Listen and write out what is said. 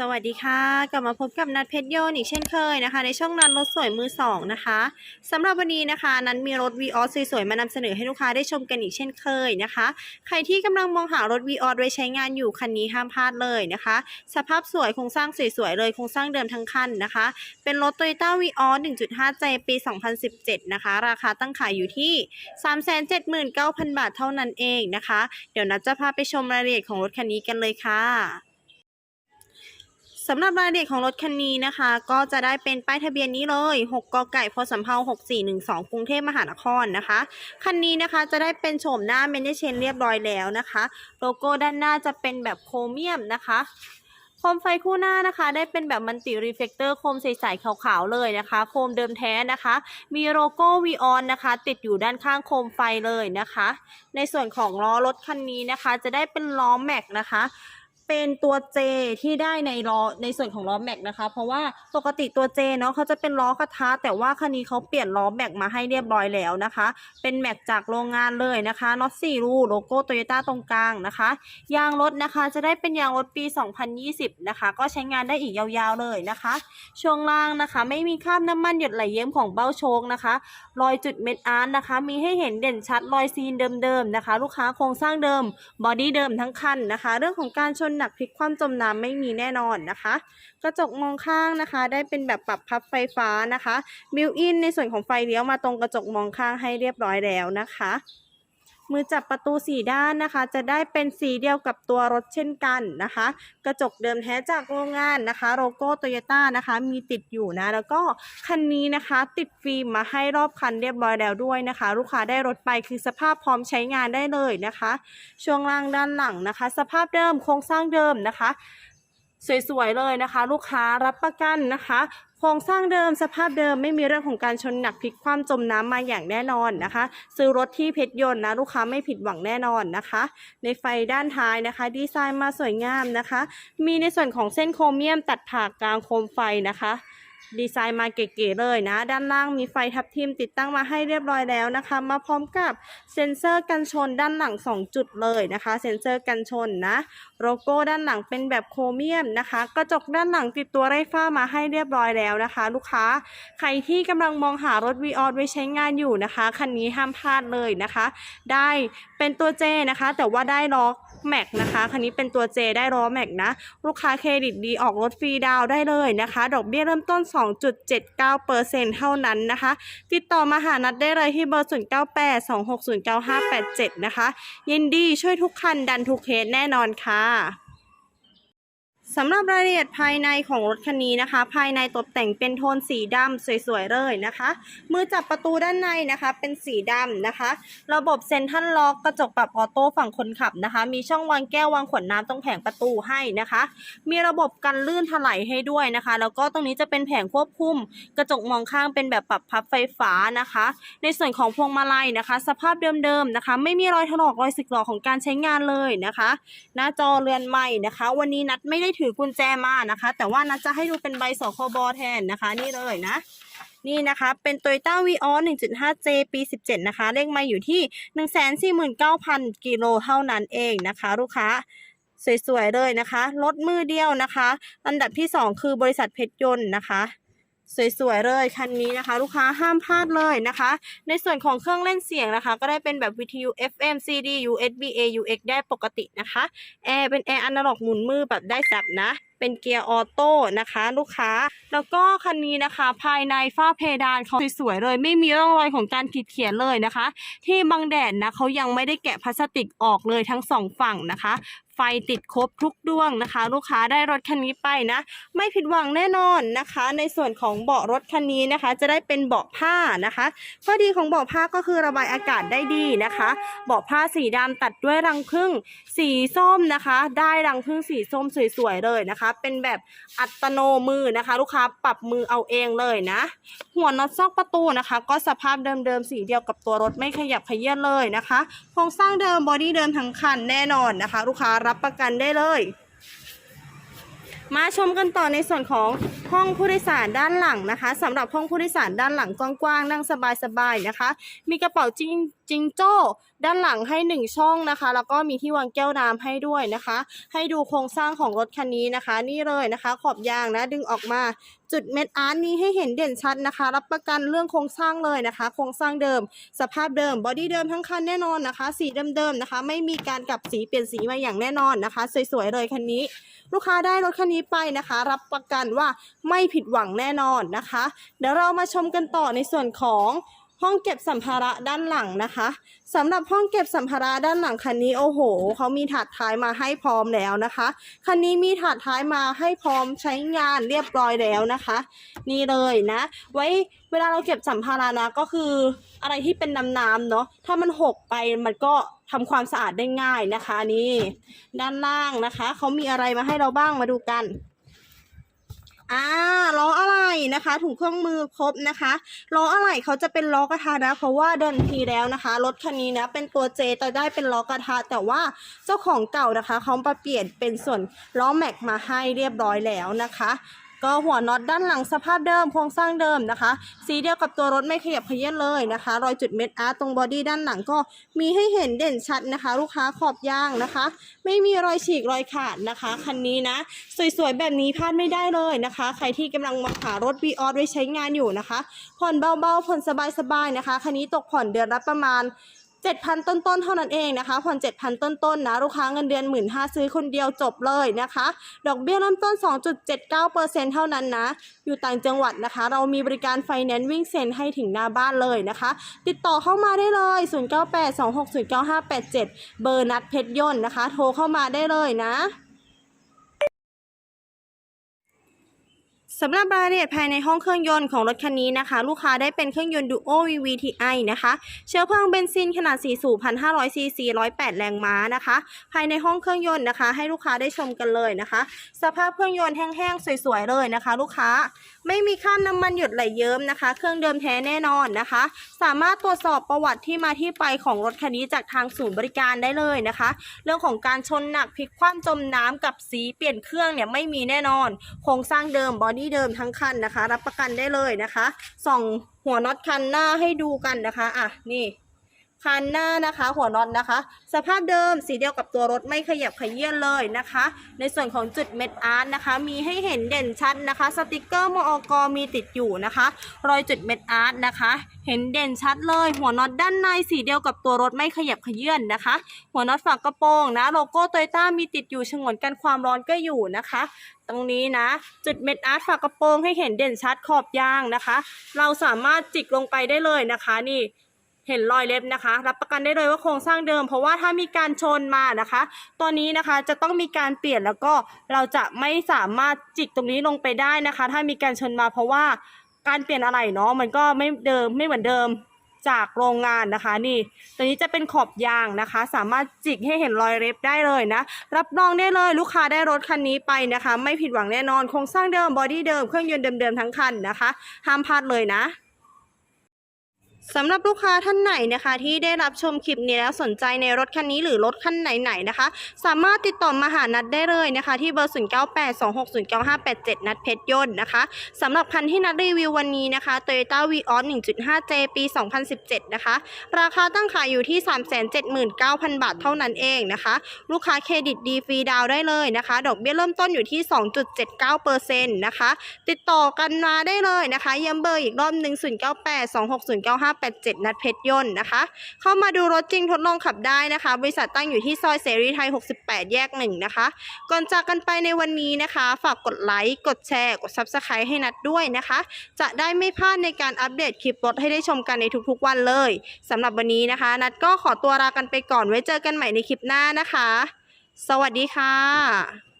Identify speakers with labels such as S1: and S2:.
S1: สวัสดีค่ะ กลับมาพบกับนัดเพชรโยนอีกเช่นเคยนะคะ ในช่องนัดรถสวยมือสองนะคะสำหรับวันนี้นะคะ นั้นมีรถ v ีออสวยๆ มานำเสนอให้ลูกค้าได้ชมกันอีกเช่นเคยนะคะ ใครที่กำลังมองหารถ v ีออสไว้ใช้งานอยู่คันนี้ห้ามพลาดเลยนะคะ สภาพสวยโครงสร้างสวยๆเลยโครงสร้างเดิมทั้งคันนะคะ เป็นรถ Toyota v ีออส 1.5J ปี 2017 นะคะ ราคาตั้งขายอยู่ที่ 379,000 บาทเท่านั้นเองนะคะ เดี๋ยวนัดจะพาไปชมรายละเอียดของรถคันนี้กันเลยค่ะ สำหรับรายละเอียดของรถคันนี้นะคะ ก็จะได้เป็นป้ายทะเบียนนี้เลย 6กไก่พสำเภา6412กรุงเทพมหานครนะคะ คันนี้นะคะจะได้เป็นโฉมหน้าเมนเชนเรียบร้อยแล้วนะคะ โลโก้ด้านหน้าจะเป็นแบบโครเมียมนะคะโคมไฟคู่หน้านะคะ ได้เป็นแบบมันติรีเฟกเตอร์โคมใสๆขาวๆเลยนะคะ โคมเดิมแท้นะคะ มีโลโก้วีออนนะคะ ติดอยู่ด้านข้างโคมไฟเลยนะคะ ในส่วนของล้อรถคันนี้นะคะ จะได้เป็นล้อแม็กนะคะ เป็นตัว J ที่ได้ในล้อในส่วนของล้อแม็กนะคะ เพราะว่าปกติตัว J เนาะเขาจะเป็นล้อกระทะแต่ว่าคันนี้เขาเปลี่ยนล้อแม็กมาให้เรียบร้อยแล้วนะคะ เป็นแม็กจากโรงงานเลยนะคะน็อตสี่รูโลโก้โตโยต้าตรงกลางนะคะ ยางรถนะคะจะได้เป็นยางรถปี 2020 นะคะ ก็ใช้งานได้อีกยาวๆเลยนะคะ ช่วงล่างนะคะ ไม่มีคราบน้ำมันหยดไหลเยิ้มของเบ้าโชคนะคะ รอยจุดเม็ดอาร์ตนะคะ มีให้เห็นเด่นชัดรอยซีนเดิมๆนะคะ ลูกค้าโครงสร้างเดิมบอดี้เดิมทั้งคันนะคะ เรื่องของการชนหนักพลิกคว่ำจมน้ำไม่มีแน่นอนนะคะ กระจกมองข้างนะคะ ได้เป็นแบบปรับพับไฟฟ้านะคะบิวอินในส่วนของไฟเลี้ยวมาตรงกระจกมองข้างให้เรียบร้อยแล้วนะคะ มือจับประตูสีด้านนะคะ จะได้เป็นสีเดียวกับตัวรถเช่นกันนะคะ กระจกเดิมแท้จากโรงงานนะคะ โลโก้โตโยต้านะคะ มีติดอยู่นะ แล้วก็คันนี้นะคะ ติดฟิล์มมาให้รอบคันเรียบร้อยแล้วด้วยนะคะ ลูกค้าได้รถไปคือสภาพพร้อมใช้งานได้เลยนะคะ ช่วงล่างด้านหลังนะคะ สภาพเดิมโครงสร้างเดิมนะคะสวยๆเลยนะคะ ลูกค้ารับประกันนะคะ ครงสร้างเดิมสภาพเดิมไม่มีเรื่องของการชนหนักพลิกคว่ำจมน้ำมาอย่างแน่นอนนะคะ ซื้อรถที่เพชรยนต์นะลูกค้าไม่ผิดหวังแน่นอนนะคะ ในไฟด้านท้ายนะคะ ดีไซน์มาสวยงามนะคะ มีในส่วนของเส้นโครเมียมตัดผ่ากลางโคมไฟนะคะ ดีไซน์มาเก๋ๆเลยนะ ด้านล่างมีไฟทับทิมติดตั้งมาให้เรียบร้อยแล้วนะคะ มาพร้อมกับเซ็นเซอร์กันชนด้านหลัง 2 จุดเลยนะคะ เซ็นเซอร์กันชนนะโลโก้ด้านหลังเป็นแบบโครเมียมนะคะ กระจกด้านหลังติดตัวไร้ฝ้ามาให้เรียบร้อยแล้วนะคะ ลูกค้าใครที่กำลังมองหารถวีออไว้ใช้งานอยู่นะคะคันนี้ห้ามพลาดเลยนะคะ ได้เป็นตัว J นะคะ แต่ว่าได้ล้อ แม็กนะคะ คันนี้เป็นตัว J ได้ล้อแม็กนะ ลูกค้าเครดิตดีออกรถฟรีดาวได้เลยนะคะ ดอกเบี้ยเริ่มต้น 2.79%เท่านั้นนะคะ ติดต่อมาหานัดได้เลยที่เบอร์ 0982609587 นะคะ ยินดีช่วยทุกคันดันทุกเคสแน่นอนค่ะ สำหรับรายละเอียดภายในของรถคันนี้นะคะ ภายในตกแต่งเป็นโทนสีดำสวยๆเลยนะคะ มือจับประตูด้านในนะคะ เป็นสีดำนะคะ ระบบเซ็นทรัลล็อกกระจกปรับออโต้ฝั่งคนขับนะคะ มีช่องวางแก้ววางขวดน้ำตรงแผงประตูให้นะคะ มีระบบกันลื่นถลายให้ด้วยนะคะ แล้วก็ตรงนี้จะเป็นแผงควบคุม กระจกมองข้างเป็นแบบปรับพับไฟฟ้านะคะ ในส่วนของพวงมาลัยนะคะ สภาพเดิมๆนะคะ ไม่มีรอยถลอกรอยสึกหรอของการใช้งานเลยนะคะ หน้าจอเรือนใหม่นะคะ วันนี้นัดไม่ได้ถือือกุญแจมานะคะ แต่ว่านัดจะให้ดูเป็นใบสคบแทนนะคะ นี่เลยนะ นี่นะคะ เป็น Toyota v ีออ 1.5J ปี 17 นะคะ เลขไมาอยู่ที่ 149,000 กิโลเท่านั้นเองนะคะ ลูกค้าสวยๆเลยนะคะ รถมือเดียวนะคะ อันดับที่ 2 คือบริษัทเพชรยนต์นะคะ สวยๆเลยคันนี้นะคะ ลูกค้าห้ามพลาดเลยนะคะ ในส่วนของเครื่องเล่นเสียงนะคะ ก็ได้เป็นแบบวิทยุ FM CD USB AUX ได้ปกตินะคะแอร์เป็นแอร์อนาล็อกหมุนมือแบบได้จับนะเป็นเกียร์ออโต้นะคะ ลูกค้า แล้วก็คันนี้นะคะ ภายในฝ้าเพดานเขาสวยๆเลย ไม่มีร่องรอยของการขีดเขียนเลยนะคะ ที่บังแดดนะเขายังไม่ได้แกะพลาสติกออกเลยทั้งสองฝั่งนะคะ ไฟติดครบทุกดวงนะคะ ลูกค้าได้รถคันนี้ไปนะ ไม่ผิดหวังแน่นอนนะคะ ในส่วนของเบาะรถคันนี้นะคะ จะได้เป็นเบาะผ้านะคะข้อดีของเบาะผ้าก็คือระบายอากาศได้ดีนะคะ เบาะผ้าสีดำตัดด้วยรังผึ้งสีส้มนะคะ ได้รังผึ้งสีส้มสวยๆเลยนะคะ เป็นแบบอัตโนมือนะคะ ลูกค้าปรับมือเอาเองเลยนะ หัวน็อตซอกประตูนะคะ ก็สภาพเดิมๆสีเดียวกับตัวรถไม่ขยับขยื่นเลยนะคะโครงสร้างเดิมบอดี้เดิมทั้งคันแน่นอนนะคะ ลูกค้ารับประกันได้เลย มาชมกันต่อในส่วนของห้องผู้โดยสารด้านหลังนะคะสำหรับห้องผู้โดยสารด้านหลังกว้างๆนั่งสบายๆนะคะ มีกระเป๋าจิงจิงโจ้ด้านหลังให้หนึ่งช่องนะคะ แล้วก็มีที่วางแก้วน้ำให้ด้วยนะคะ ให้ดูโครงสร้างของรถคันนี้นะคะ นี่เลยนะคะ ขอบยางนะดึงออกมาจุดเม็ดอาร์ตนี้ให้เห็นเด่นชัดนะคะ รับประกันเรื่องโครงสร้างเลยนะคะ โครงสร้างเดิม สภาพเดิมบอดี้เดิมทั้งคันแน่นอนนะคะ สีเดิมๆนะคะ ไม่มีการกลับสีเปลี่ยนสีมาอย่างแน่นอนนะคะ สวยๆเลยคันนี้ ลูกค้าได้รถคันนี้ไปนะคะ รับประกันว่าไม่ผิดหวังแน่นอนนะคะ เดี๋ยวเรามาชมกันต่อในส่วนของ ห้องเก็บสัมภาระด้านหลังนะคะสำหรับห้องเก็บสัมภาระด้านหลังคันนี้โอ้โหเขามีถาดท้ายมาให้พร้อมแล้วนะคะคันนี้มีถาดท้ายมาให้พร้อมใช้งานเรียบร้อยแล้วนะคะ นี่เลยนะ ไว้เวลาเราเก็บสัมภาระนะก็คืออะไรที่เป็นน้ำๆเนาะถ้ามันหกไปมันก็ทำความสะอาดได้ง่ายนะคะนี่ ด้านล่างนะคะเขามีอะไรมาให้เราบ้างมาดูกัน อ่าล้ออะไรนะคะ ถุงเครื่องมือครบนะคะล้ออะไรเขาจะเป็นล้อกระทะนะ เพราะว่าเดินทีแล้วนะคะ รถคันนี้นะ เป็นตัวเจแต่ได้เป็นล้อกระทะแต่ว่าเจ้าของเก่านะคะเขามาเปลี่ยนเป็นส่วนล้อแม็กมาให้เรียบร้อยแล้วนะคะ ก็หัวน็อตด้านหลังสภาพเดิมโครงสร้างเดิมนะคะ สีเดียวกับตัวรถไม่ขยับเขยื้อนเลยนะคะ รอยจุดเม็ดอาร์ตตรงบอดี้ด้านหลังก็มีให้เห็นเด่นชัดนะคะ ลูกค้าขอบยางนะคะ ไม่มีรอยฉีกรอยขาดนะคะคันนี้นะสวยๆแบบนี้พลาดไม่ได้เลยนะคะ ใครที่กำลังมองหารถ v ีออสไว้ใช้งานอยู่นะคะ ผ่อนเบาๆผ่อนสบายๆนะคะคันนี้ตกผ่อนเดือนละประมาณ 7,000 ต้นๆ เท่านั้นเองนะคะ ผ่อน 7,000 ต้นๆ นะ ลูกค้าเงินเดือน1 5ื่นซื้อคนเดียวจบเลยนะคะ ดอกเบี้ยเริ่มต้น 2.79%เท่านั้นนะ อยู่ต่างจังหวัดนะคะ เรามีบริการไฟแนนซ์วิ่งเซ็นให้ถึงหน้าบ้านเลยนะคะ ติดต่อเข้ามาได้เลย 0982609587 เบอร์นัดเพชรยนต์นะคะ โทรเข้ามาได้เลยนะ สำหรับรายละเอียดภายในห้องเครื่องยนต์ของรถคันนี้นะคะ ลูกค้าได้เป็นเครื่องยนต์ Duo VVTi นะคะ เชื้อเพลิงเบนซินขนาด 4 สูบ 1,500 ซีซี 108 แรงม้านะคะ ภายในห้องเครื่องยนต์นะคะ ให้ลูกค้าได้ชมกันเลยนะคะ สภาพเครื่องยนต์แห้งๆ สวยๆ เลยนะคะ ลูกค้าไม่มีคราน้ำมันหยดไหลเยิ้มนะคะ เครื่องเดิมแท้แน่นอนนะคะ สามารถตรวจสอบประวัติที่มาที่ไปของรถคันนี้จากทางศูนย์บริการได้เลยนะคะ เรื่องของการชนหนักพลิกคว่ำจมน้ำกับสีเปลี่ยนเครื่องเนี่ยไม่มีแน่นอนโครงสร้างเดิมบอดี้ที่เดิมทั้งคันนะคะ รับประกันได้เลยนะคะ ส่องหัวน็อตคันหน้าให้ดูกันนะคะ อะนี่ คันหน้านะคะ หัวน็อตนะคะ สภาพเดิมสีเดียวกับตัวรถไม่ขยับขยื่นเลยนะคะ ในส่วนของจุดเม็ดอาร์ตนะคะ มีให้เห็นเด่นชัดนะคะ สติกเกอร์มอกมีติดอยู่นะคะ รอยจุดเม็ดอาร์ตนะคะ เห็นเด่นชัดเลย หัวน็อตด้านในสีเดียวกับตัวรถไม่ขยับขยื่นนะคะ หัวน็อตฝากกระโปรงนะโลโก้โตโยต้ามีติดอยู่ฉงนกันความร้อนก็อยู่นะคะ ตรงนี้นะ จุดเม็ดอาร์ตฝากระโปรงให้เห็นเด่นชัดขอบยางนะคะ เราสามารถจิกลงไปได้เลยนะคะนี่ เห็นรอยเล็บนะคะ รับประกันได้เลยว่าโครงสร้างเดิม เพราะว่าถ้ามีการชนมานะคะตอนนี้นะคะจะต้องมีการเปลี่ยนแล้วก็เราจะไม่สามารถจิกตรงนี้ลงไปได้นะคะ ถ้ามีการชนมาเพราะว่าการเปลี่ยนอะไรเนาะมันก็ไม่เดิมไม่เหมือนเดิมจากโรงงานนะคะนี่ ตัวนี้จะเป็นขอบยางนะคะ สามารถจิกให้เห็นรอยเล็บได้เลยนะ รับรองได้เลยลูกค้าได้รถคันนี้ไปนะคะ ไม่ผิดหวังแน่นอนโครงสร้างเดิมบอดี้เดิมเครื่องยนต์เดิมๆทั้งคันนะคะ ห้ามพลาดเลยนะ สำหรับลูกค้าท่านไหนนะคะ ที่ได้รับชมคลิปนี้แล้วสนใจในรถคันนี้หรือรถคันไหนๆนะคะ สามารถติดต่อมาหานัดได้เลยนะคะ ที่เบอร์ 0982609587 นัดเพชรยนต์นะคะสำหรับคันที่นัดรีวิววันนี้นะคะ Toyota Vios 1.5J ปี 2017 นะคะ ราคาตั้งขายอยู่ที่ 379,000 บาทเท่านั้นเองนะคะ ลูกค้าเครดิตดีฟรีดาวได้เลยนะคะ ดอกเบี้ยเริ่มต้นอยู่ที่ 2.79%นะคะติดต่อกันมาได้เลยนะคะย้ำเบอร์อีกรอบหนึ่ง587 นัดเพชรยนต์นะคะ เข้ามาดูรถจริงทดลองขับได้นะคะ บริษัทตั้งอยู่ที่ซอยเสรีไทย 68 แยกหนึ่งนะคะ ก่อนจากกันไปในวันนี้นะคะ ฝากกดไลค์ กดแชร์ กด Subscribe ให้นัดด้วยนะคะ จะได้ไม่พลาดในการอัปเดตคลิปรถให้ได้ชมกันในทุกๆวันเลยสำหรับวันนี้นะคะ นัดก็ขอตัวลากันไปก่อนไว้เจอกันใหม่ในคลิปหน้านะคะ สวัสดีค่ะ